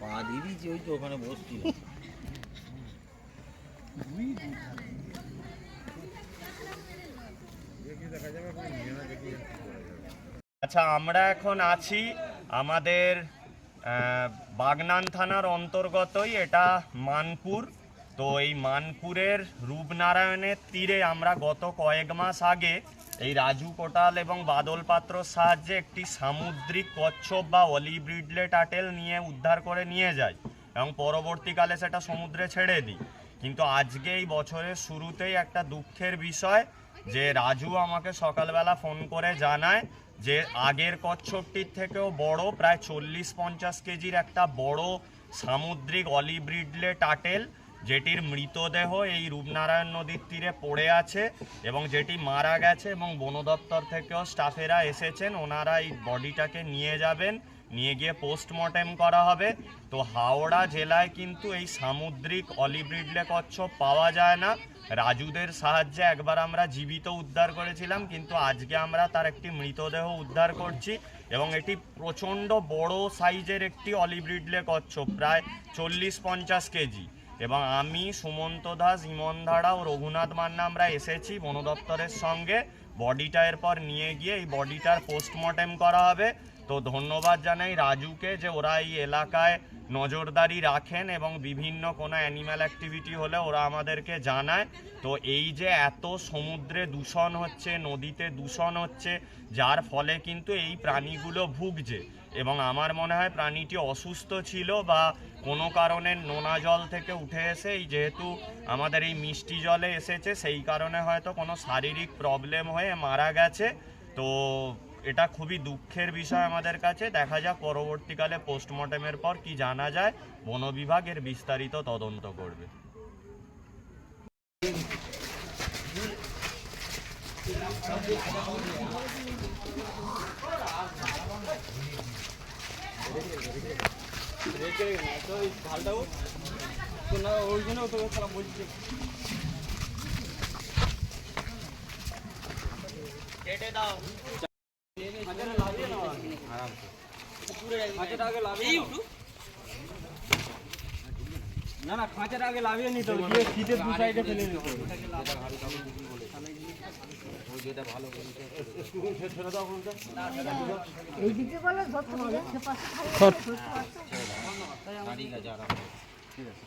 পা দিয়ে দিয়েছি ওই তো ওখানে বসছিল আচ্ছা আমরা এখন আছি আমাদের আহ, বাগনান থানার অন্তর্গতই এটা মানপুর। তো এই মানপুরের রূপনারায়ণের তীরে আমরা গত কয়েক মাস আগে এই রাজু কোটাল এবং বাদল পাত্রর সাহায্যে একটি সামুদ্রিক কচ্ছপ বা অলিভ রিডলে টাটেল নিয়ে উদ্ধার করে নিয়ে যায় এবং পরবর্তীকালে সেটা সমুদ্রে ছেড়ে দিই। কিন্তু আজকে এই বছরের শুরুতেই একটা দুঃখের বিষয় যে রাজু আমাকে সকালবেলা ফোন করে জানায় যে আগের কচ্ছপটির থেকেও বড়, প্রায় চল্লিশ পঞ্চাশ কেজির একটা বড় সামুদ্রিক অলিভ রিডলে টাটেল যেটির মৃতদেহ এই রূপনারায়ণ নদীর তীরে পড়ে আছে এবং যেটি মারা গেছে এবং বন দপ্তর থেকেও স্টাফেরা এসেছেন, ওনারা এই বডিটাকে নিয়ে যাবেন, নিয়ে গিয়ে পোস্টমর্টেম করা হবে। তো হাওড়া জেলায় কিন্তু এই সামুদ্রিক অলিব্রিডলে রিডলে কচ্ছপ পাওয়া যায় না। রাজুদের সাহায্যে একবার আমরা জীবিত উদ্ধার করেছিলাম, কিন্তু আজকে আমরা তার একটি মৃতদেহ উদ্ধার করছি এবং এটি প্রচণ্ড বড় সাইজের একটি অলিব্রিডলে রিডলে কচ্ছপ, প্রায় চল্লিশ পঞ্চাশ কেজি। এবং আমি, সুমন্ত দাস, ইমন ধারা ও রঘুনাথ মান্না, আমরা এসেছি বন দপ্তরের সঙ্গে। বডিটা এরপর নিয়ে গিয়ে এই বডিটার পোস্টমর্টেম করা হবে। তো ধন্যবাদ জানাই রাজুকে যে ওরা এই এলাকায় নজরদারি রাখেন এবং বিভিন্ন কোনো অ্যানিম্যাল অ্যাক্টিভিটি হলে ওরা আমাদেরকে জানায়। তো এই যে এত সমুদ্রে দূষণ হচ্ছে, নদীতে দূষণ হচ্ছে, যার ফলে কিন্তু এই প্রাণীগুলো ভুগছে এবং আমার মনে হয় প্রাণীটি অসুস্থ ছিল বা কোনো কারণে নোনা জল থেকে উঠে এসে এই যেহেতু আমাদের এই মিষ্টি জলে এসেছে, সেই কারণে হয়তো কোনো শারীরিক প্রবলেম হয়ে মারা গেছে। তো এটা খুবই দুঃখের বিষয় আমাদের কাছে। দেখা যাক পরবর্তীকালে পোস্টমর্টেমের পর কি জানা যায়। বন বিভাগ এর বিস্তারিত তদন্ত করবে। না না খাঁচার আগে লাভিয়ে নিতে হবে দিয়ে শীতের দু সাইডে ফেলে দিতে হবে ঠিক আছে।